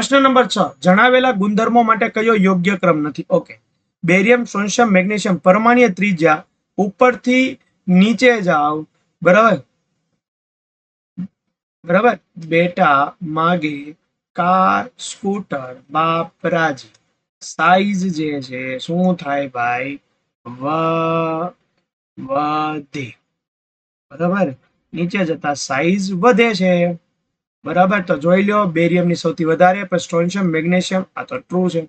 પ્રશ્ન નંબર છ. જણાવેલા ગુણધર્મો માટે કયો યોગ્ય ક્રમ નથી? ઓકે બેરિયમ સોન્શિયમ મેગ્નેશિયમ, પરમાણીય ત્રિજ્યા, ઉપરથી નીચે જાઓ. બરાબર? બરાબર? બેટા, માગે કાર, સ્કૂટર, બાપ, રાજી. સાઈઝ જે છે, શું થાય ભાઈ? વધે. બરાબર? નીચે જતા સાઈઝ વધે છે. બરાબર? તો જોઈ લો, બેરિયમની સૌથી વધારે પછી સ્ટ્રોન્શિયમ, મેગ્નેશિયમ, આ તો ટ્રુ છે.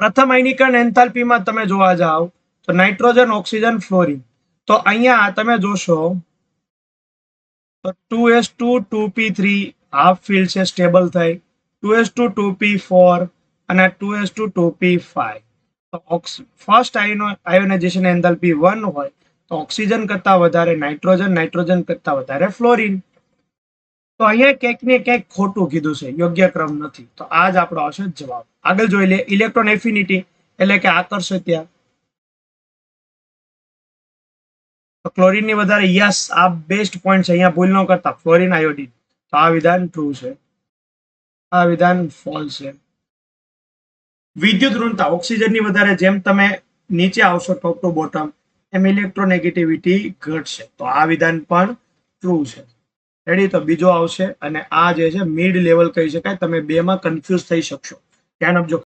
પ્રથમ આયનીકરણ એન્થાલ્પીમાં તમે જોવા જાઓ તો નાઇટ્રોજન, ઓક્સિજન, ફ્લોરિન. તો અહીંયા તમે જોશો, તો two S two two P three, half filled છે, સ્ટેબલ થઈ. Two S two two P four અને two S two two P five તો ફર્સ્ટ આયનો આયોનાઇઝેશન એન્થાલ્પી વન હોય, તો ઓક્સિજન કરતાં વધારે નાઇટ્રોજન નાઇટ્રોજન કરતાં વધારે ફ્લોરિન. તો અહીંયા ક્યાંક ને ક્યાંક ખોટું કીધું છે, યોગ્ય ક્રમ નથી. તો આ જ આપણો આવશે જવાબ. આગળ જોઈ લે ઇલેક્ટ્રોન એફિનિટી એટલે કે આકર્ષત્યા તો ક્લોરીનની વધારે યસ, આ બેસ્ટ પોઈન્ટ છે, અહીંયા ભૂલ ન કરતા ફ્લોરિન આયોડિન તો આ વિધાન ટ્રુ છે. આ વિધાન ફોલ છે. વિદ્યુત ઋણતા ઓક્સિજનની વધારે જેમ તમે નીચે આવશો ટોપ ટુ બોટમ એમ ઇલેક્ટ્રોનેગેટિવિટી ઘટશે. તો આ વિધાન પણ ટ્રુ છે. રેડી તો બીજો આવશે અને આ જે છે મિડ લેવલ કહી શકાય. તમે બેમાં કન્ફ્યુઝ થઈ શકશો. ધ્યાન આપજો